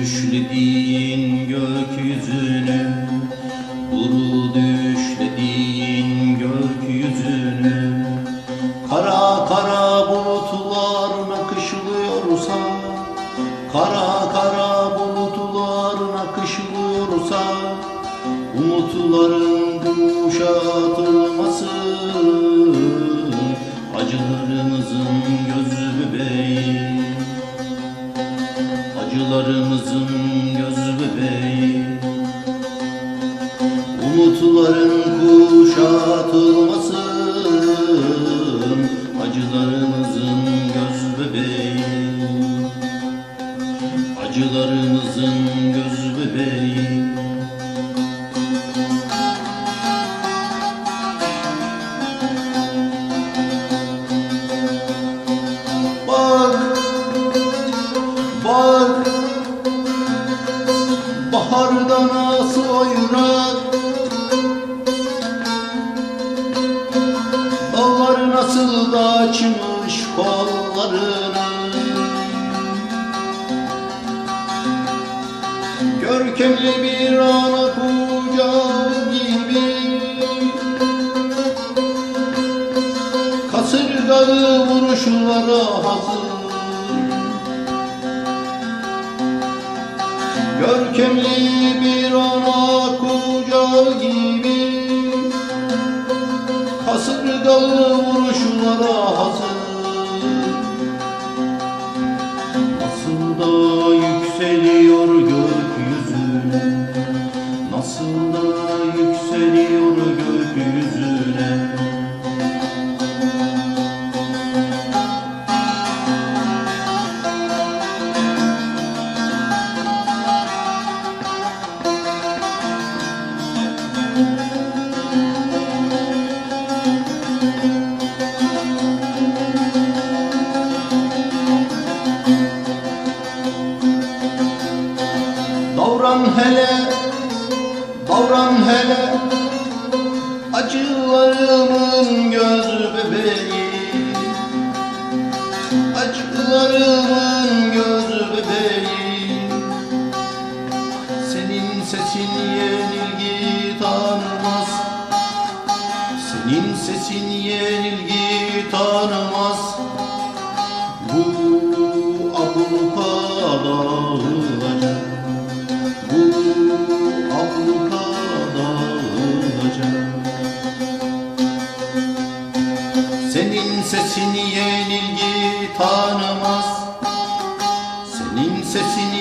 düşlediğin gökyüzüne Vuru düşlediğin gökyüzüne. Kara kara bulutlar nakışılıyorsa Kara kara bulutlar nakışılıyorsa Umutların kuşatılması Acılarımızın göz bebeği. Acılarımızın göz bebeği. Umutların kuşatılması Acılarımızın göz bebeği. Acılarımızın göz Baharda nasıl oynar Dağlar nasıl da açmış kollarını Görkemli bir ana kucağı gibi. Kasırgalı vuruşlara hazır Görkemli bir ana kucağı gibi. Kasırgalı vuruşlara hazır Davran hele, davran hele Acılarımın göz bebeği. Acılarımın göz bebeği. Senin sesin yenilgi tanımaz Senin sesin yenilgi tanımaz Bu Senin sesin yenilgi tanımaz. Senin sesin